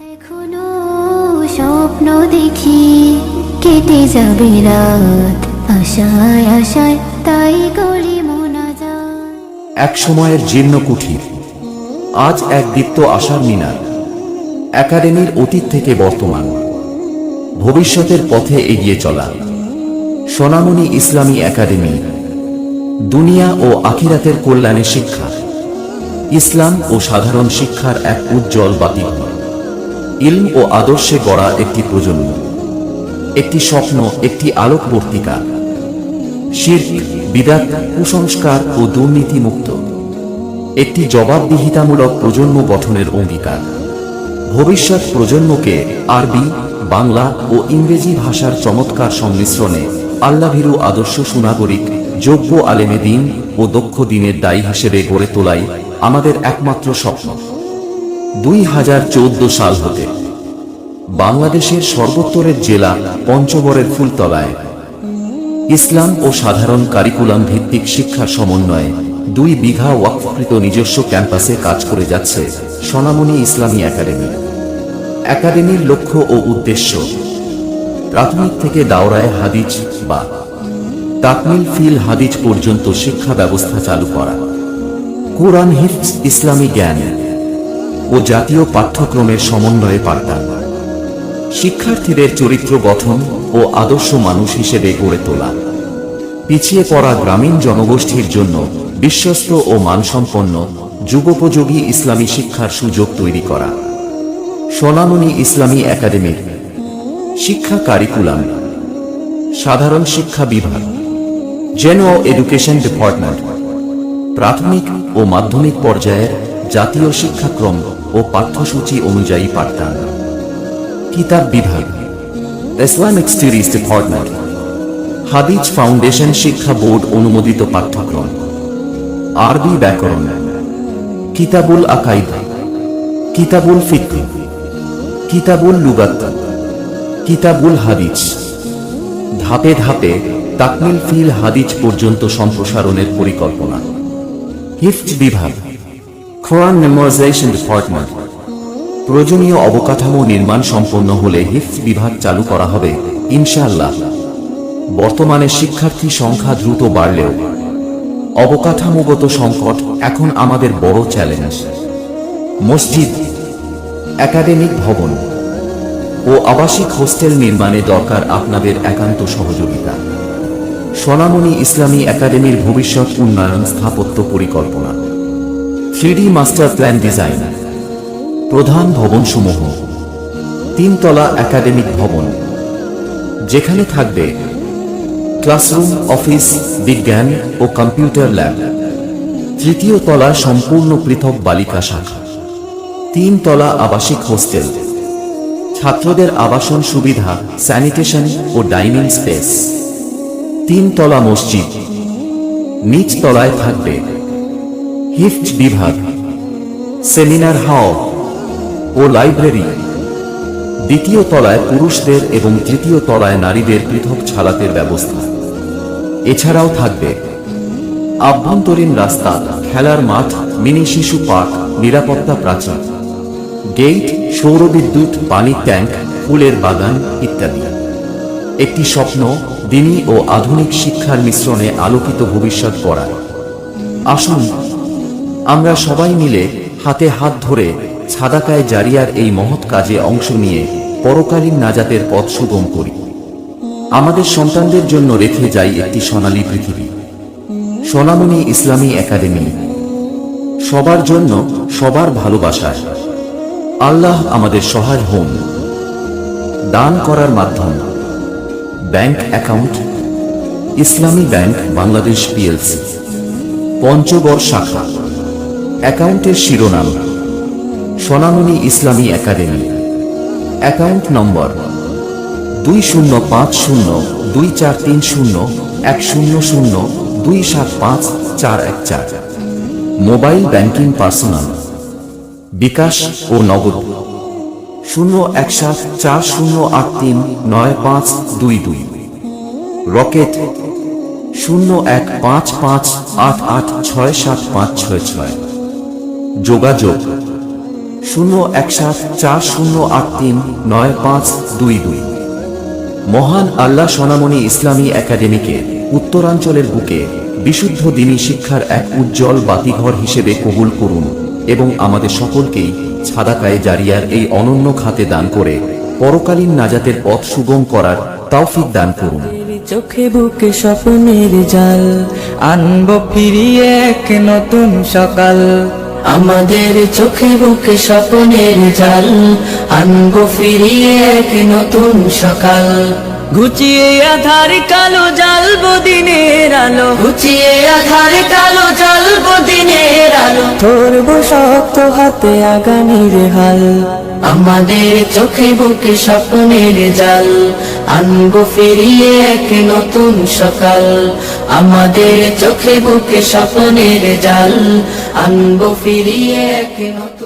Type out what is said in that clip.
এখনও স্বপ্ন দেখি কেটে যাবে রাত। আশায় আশায় তাই করি এক সময়ের জীর্ণ কুঠির, আজ এক দীপ্ত আশার মিনার, একাডেমির অতীত থেকে বর্তমান, ভবিষ্যতের পথে এগিয়ে চলা, সোনামণি ইসলামী একাডেমি, দুনিয়া ও আখিরাতের কল্যাণে শিক্ষা, ইসলাম ও সাধারণ শিক্ষার এক উজ্জ্বল বাতিঘর। ইলম ও আদর্শে গড়া একটি প্রজন্ম, একটি স্বপ্ন, একটি আলোকবর্তিকা। শির্ক, বিদাত, কুসংস্কার ও দুর্নীতি মুক্ত একটি জবাবদিহিতামূলক প্রজন্ম গঠনের অঙ্গীকার। ভবিষ্যৎ প্রজন্মকে আরবি, বাংলা ও ইংরেজি ভাষার চমৎকার সংমিশ্রণে আল্লাভীরু আদর্শ সুনাগরিক, যোগ্য আলেমে দিন ও দক্ষ দিনের দায়ী হিসেবে গড়ে তোলাই আমাদের একমাত্র স্বপ্ন। দুই হাজার চৌদ্দ সাল হতে বাংলাদেশের সর্বোত্তরের জেলা পঞ্চগড়ের ফুলতলায় ইসলাম ও সাধারণ কারিকুলাম ভিত্তিক শিক্ষার সমন্বয়ে দুই বিঘা ওয়াকফকৃত নিজস্ব ক্যাম্পাসে কাজ করে যাচ্ছে সোনামণি ইসলামী একাডেমি। একাডেমির লক্ষ্য ও উদ্দেশ্য প্রাথমিক থেকে দাওরায় হাদিজ বা তাকমিল ফিল হাদিজ পর্যন্ত শিক্ষা ব্যবস্থা চালু করা। কোরআন হিফজ ইসলামী জ্ঞান ও জাতীয় পাঠ্যক্রমের সমন্বয়ে পাঠদান শিক্ষার্থীদের চরিত্র গঠন ও আদর্শ মানুষ হিসেবে গড়ে তোলা। পিছিয়ে পড়া গ্রামীণ জনগোষ্ঠীর জন্য বিশ্বস্ত ও মানসম্পন্ন যুগোপযোগী ইসলামী শিক্ষার সুযোগ তৈরি করা। সোনামণি ইসলামী একাডেমির শিক্ষা কারিকুলাম। সাধারণ শিক্ষা বিভাগ। General education department. প্রাথমিক ও মাধ্যমিক পর্যায়ের জাতীয় শিক্ষাক্রম ও পাঠ্যসূচি অনুযায়ী পাঠদান। কিতাব বিভাগ? ইসলামিক স্টাডিজ ডিপার্টমেন্ট হাদিজ ফাউন্ডেশন শিক্ষা বোর্ড অনুমোদিত পাঠ্যক্রম। আরবি ব্যাকরণ, কিতাবুল আকাইদ, কিতাবুল ফিক কিতাবুল লুগাত, কিতাবুল হাদিজ ধাপে ধাপে তাকমিল ফিল হাদিজ পর্যন্ত সম্প্রসারণের পরিকল্পনা। হিফজ বিভাগ কোরআন মেমোরাইজেশন ডিপার্টমেন্ট প্রয়োজনীয় অবকাঠামো নির্মাণ সম্পন্ন হলে হিফ বিভাগ চালু করা হবে, ইনশাআল্লাহ। বর্তমানে শিক্ষার্থী সংখ্যা দ্রুত বাড়লেও অবকাঠামোগত সংকট এখন আমাদের বড় চ্যালেঞ্জ। মসজিদ, একাডেমিক ভবন ও আবাসিক হোস্টেল নির্মাণে দরকার আপনাদের একান্ত সহযোগিতা। সোনামণি ইসলামী একাডেমির ভবিষ্যৎ উন্নয়ন স্থাপত্য পরিকল্পনা। Three D master plan design. প্রধান ভবনসমূহ। তিনতলা একাডেমিক ভবন। যেখানে থাকবে ক্লাসরুম, অফিস, বিজ্ঞান ও কম্পিউটার ল্যাব। তৃতীয় তলা সম্পূর্ণ পৃথক বালিকা শাখা। তিন তলা আবাসিক হোস্টেল। ছাত্রদের আবাসন সুবিধা, স্যানিটেশন ও ডাইনিং স্পেস। তিন তলা মসজিদ। নিচ তলায় থাকবে হিফজ বিভাগ, সেমিনার হল ও লাইব্রেরি। দ্বিতীয় তলায় পুরুষদের এবং তৃতীয় তলায় নারীদের পৃথক ছালাতের ব্যবস্থা। এছাড়াও থাকবে আভ্যন্তরীণ রাস্তা, খেলার মাঠ, মিনি শিশু পার্ক, নিরাপত্তা প্রাচীর, গেট সৌরবিদ্যুৎ পানির ট্যাঙ্ক, ফুলের বাগান ইত্যাদি। একটি স্বপ্ন দিনী ও আধুনিক শিক্ষার মিশ্রণে আলোকিত ভবিষ্যৎ করা আসুন আমরা সবাই মিলে হাতে হাত ধরে ছাদাকায় জারিয়ার এই মহৎ কাজে অংশ নিয়ে পরকালীন নাজাতের পথ সুগম করি। আমাদের সন্তানদের জন্য রেখে যাই একটি সোনালী পৃথিবী। সোনামণি ইসলামী একাডেমি। সবার জন্য সবার ভালোবাসায় আল্লাহ আমাদের সহায় হন। দান করার মাধ্যম। Bank account. Islami Bank Bangladesh PLC. Panchagarh শাখা। অ্যাকাউন্টের শিরোনাম সোনামণি ইসলামী একাডেমি। অ্যাকাউন্ট নম্বর দুই শূন্য পাঁচ শূন্য দুই চার তিন শূন্য এক শূন্য শূন্য দুই সাত পাঁচ চার এক চার। মোবাইল ব্যাংকিং পার্সোনাল, বিকাশ ও নগদ, শূন্য এক সাত চার শূন্য আট তিন নয় পাঁচ দুই দুই। রকেট, শূন্য এক পাঁচ পাঁচ আট আট ছয় সাত পাঁচ ছয় ছয়। যোগাযোগ। শূন্য এক সাত চার শূন্য আট তিন নয় পাঁচ দুই দুই। মহান আল্লাহ সোনামণি ইসলামী একাডেমিকে উত্তরাঞ্চলের বুকে বিশুদ্ধ দিনী শিক্ষার এক উজ্জ্বল বাতিঘর হিসেবে কবুল করুন এবং আমাদের সকলকেই ছাদাকায়ে জারিয়ার এই অনন্য খাতে দান করে পরকালীন নাজাতের পথ সুগম করার তৌফিক দান করুন। চোখে বুকে স্বপ্নের জাল, আনব ফিরিয়ে এক নতুন সকাল। আমাদের চোখে বুকে স্বপ্নের জাল আনব ফিরিয়ে এক নতুন সকাল। ঘুচিয়ে আধার কালো জ্বালবো দিনের আলো। ঘুচিয়ে আধার কালো জ্বালবো দিনের আলো। ধরবো শক্ত হাতে আগামীর হাল। আমাদের চোখে বুকে স্বপ্নের জাল। আনব ফিরিয়ে এক নতুন সকাল। আমাদের চোখে বুকে স্বপ্নের জাল। আনব ফিরিয়ে এক নতুন